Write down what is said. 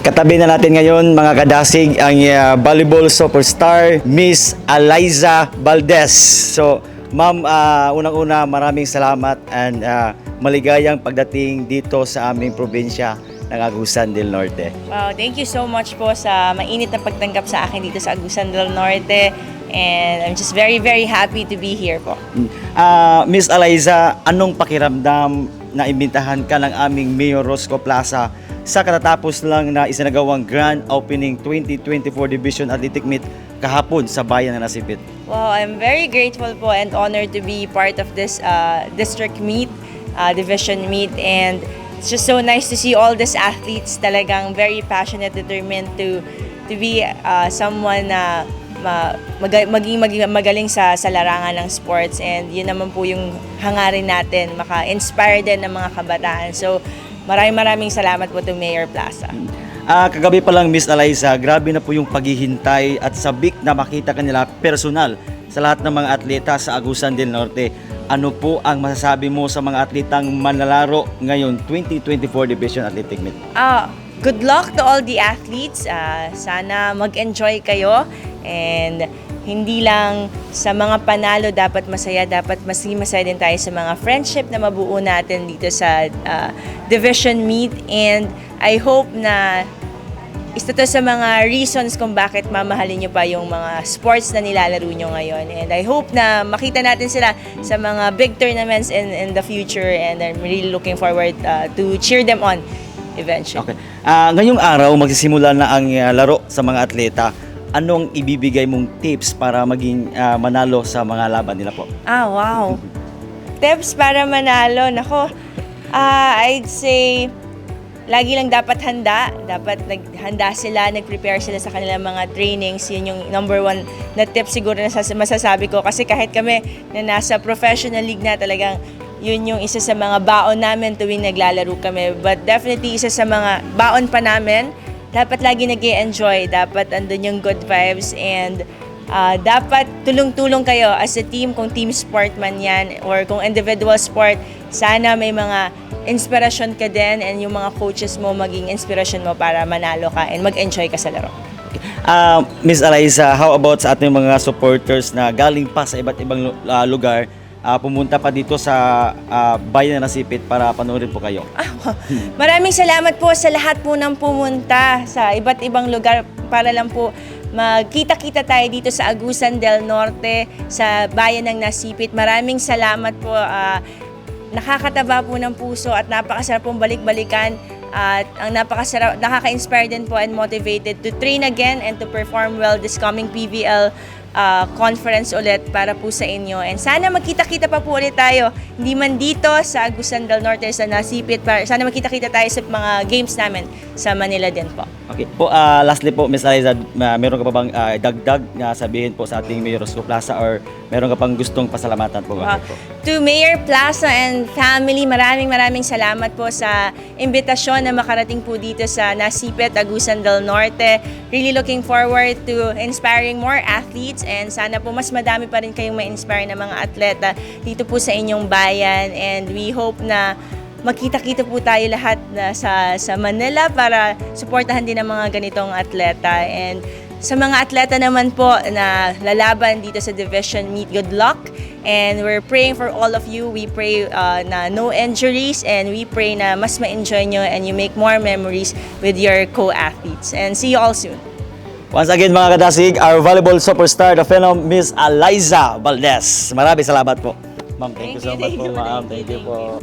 Katabi na natin ngayon mga kadasig ang uh, volleyball superstar Miss Eliza Valdez. So, ma'am, uh, unang-una maraming salamat and uh, maligayang pagdating dito sa aming probinsya ng Agusan del Norte. Wow, thank you so much po sa mainit na pagtanggap sa akin dito sa Agusan del Norte. And I'm just very, very happy to be here po. Uh, Miss Eliza, anong pakiramdam na imbitahan ka ng aming Mayor Rosco Plaza sa katatapos lang na isinagawang Grand Opening 2024 Division Athletic Meet kahapon sa bayan ng Nasipit? Wow, I'm very grateful po and honored to be part of this uh, district meet, uh, division meet. And it's just so nice to see all these athletes talagang very passionate, determined to to be uh, someone na ma, maga- maging, maging magaling sa, sa larangan ng sports and yun naman po yung hangarin natin, maka-inspire din ng mga kabataan. So maraming maraming salamat po to Mayor Plaza. Ah, kagabi pa lang Miss Eliza, grabe na po yung paghihintay at sabik na makita kanila personal sa lahat ng mga atleta sa Agusan del Norte. Ano po ang masasabi mo sa mga atletang manlalaro ngayon 2024 Division Athletic Meet? Ah, good luck to all the athletes. Ah, sana mag-enjoy kayo and hindi lang sa mga panalo dapat masaya, dapat mas masaya din tayo sa mga friendship na mabuo natin dito sa ah, division meet and I hope na isa to sa mga reasons kung bakit mamahalin nyo pa yung mga sports na nilalaro nyo ngayon. And I hope na makita natin sila sa mga big tournaments in, in the future and I'm really looking forward uh, to cheer them on eventually. Okay. Ah, ngayong araw magsisimula na ang ah, laro sa mga atleta. Anong ibibigay mong tips para maging ah, manalo sa mga laban nila po? Ah, wow. Tips para manalo. Nako, ah, I'd say lagi lang dapat handa. Dapat naghanda sila, nag-prepare sila sa kanilang mga trainings. Yun yung number one na tip siguro na sas- masasabi ko. Kasi kahit kami na nasa professional league na talagang yun yung isa sa mga baon namin tuwing naglalaro kami. But definitely isa sa mga baon pa namin, dapat lagi nag enjoy. Dapat andun yung good vibes and Ah, dapat tulong-tulong kayo as a team kung team sport man yan or kung individual sport. Sana may mga inspirasyon ka din and yung mga coaches mo maging inspirasyon mo para manalo ka and mag-enjoy ka sa laro. Ah, Miss Eliza, how about sa ating mga supporters na galing pa sa iba't ibang ah, lugar, ah, pumunta pa dito sa ah, bayan ng Nasipit para panoorin po kayo? Ah, Maraming salamat po sa lahat po ng pumunta sa iba't ibang lugar para lang po magkita-kita tayo dito sa Agusan del Norte sa bayan ng Nasipit. Maraming salamat po. ah, nakakataba po ng puso at napakasarap pong balik-balikan at ang napakasarap, nakaka-inspire din po and motivated to train again and to perform well this coming PVL uh, conference ulit para po sa inyo. And sana magkita-kita pa po ulit tayo. Hindi man dito sa Agusan del Norte, sa Nasipit. Para, sana magkita-kita tayo sa mga games namin sa Manila din po. Okay. Po, ah, lastly po, Miss Eliza, ah, meron ka pa bang ah, dagdag na sabihin po sa ating Mayor Plaza or meron ka pang gustong pasalamatan po? Uh, po? To Mayor Plaza and family, maraming maraming salamat po sa imbitasyon na makarating po dito sa Nasipet, Agusan del Norte. Really looking forward to inspiring more athletes and sana po mas madami pa rin kayong ma-inspire na mga atleta dito po sa inyong bayan and we hope na magkita-kita po tayo lahat na sa, sa Manila para suportahan din ang mga ganitong atleta and sa mga atleta naman po na lalaban dito sa division meet, good luck. And we're praying for all of you. We pray uh, na no injuries and we pray na mas ma-enjoy nyo and you make more memories with your co-athletes. And see you all soon. Once again mga kadasig, our volleyball superstar, the phenom Miss Eliza Valdez. Maraming salamat po. Ma'am, thank, you Thank so you, much thank po, ma'am. thank you po.